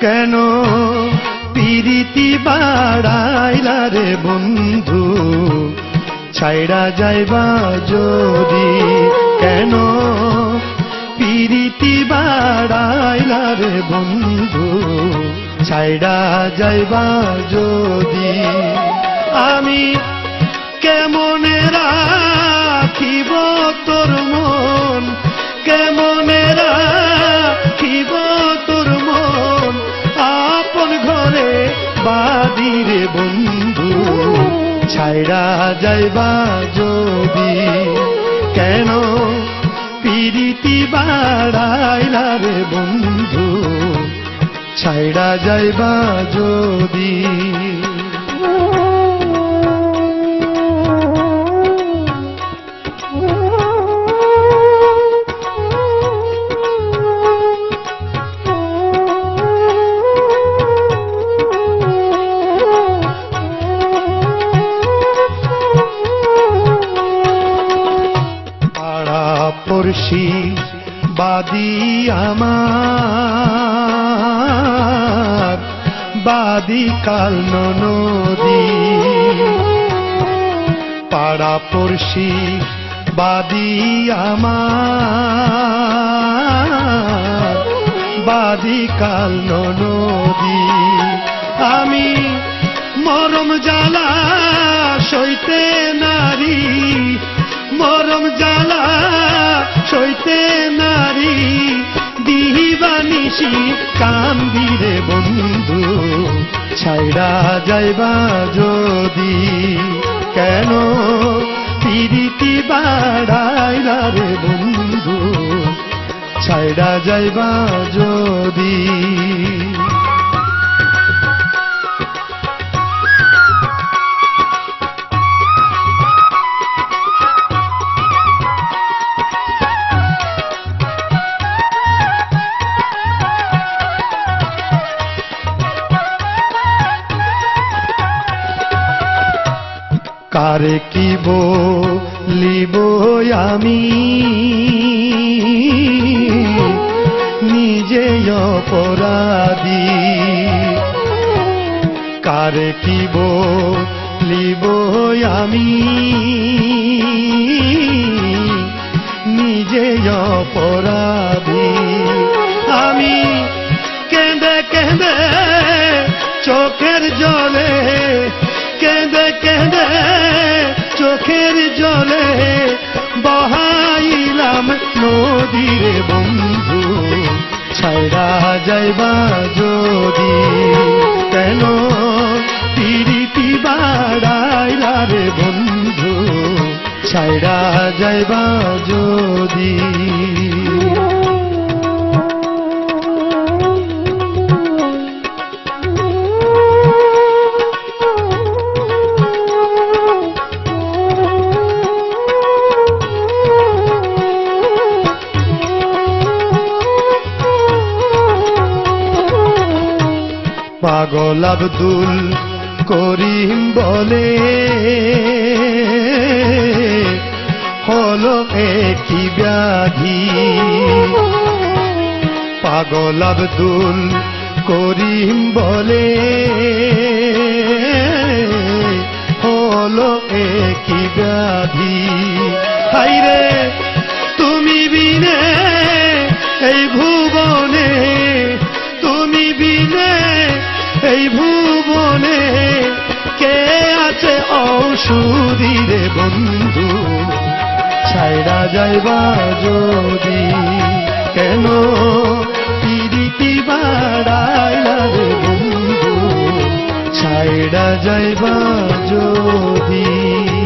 কেন? পিরিতি বাড়াইলা রে বন্ধু, ছাইড়া যাইবা যদি কেন? পিরিতি বাড়াইলা রে বন্ধু, ছাইড়া যাইবা যদি আমি কেমনে রাখিব তোর মন? কেমনে বন্ধু ছাইরা যাইবা যদি কেন পিরিতি বাড়াইলা রে বন্ধু ছাইরা যাইবা যদি? পড়শি বাদি আমার, বাদি কাল নদী পাড়া পড়শি বাদি আমার, বাদি কাল নদী আমি মরম জ্বালা সইতে নারী ছাইড়া যাইবা যদি কেন পিরিতি বাড়াইলা রে বন্ধু? ছাইড়া যাইবা যদি কারে কি বলিব আমি? নিজে অপরাধী। কারে কি বলিব আমি? নিজে অপরাধী। আমি কেঁদে কেঁদে চোখের জলে যাইবা যদি কেন পিরিতি বাড়াইলা রে বন্ধু? ছাইড়া যাইবা যদি। পাগল আব্দুল করিম বলে। হলো একই ব্যাধি। পাগল আব্দুল করিম বলে। হলো একই ব্যাধি। হাইরে, তুমি বিনে এই ভুবনে আছে ঔষধি রে বন্ধু ছাইরা যাইবা যদি, কেন পিরিতি বাড়াইলা রে বন্ধু ছাইরা যাইবা যদি?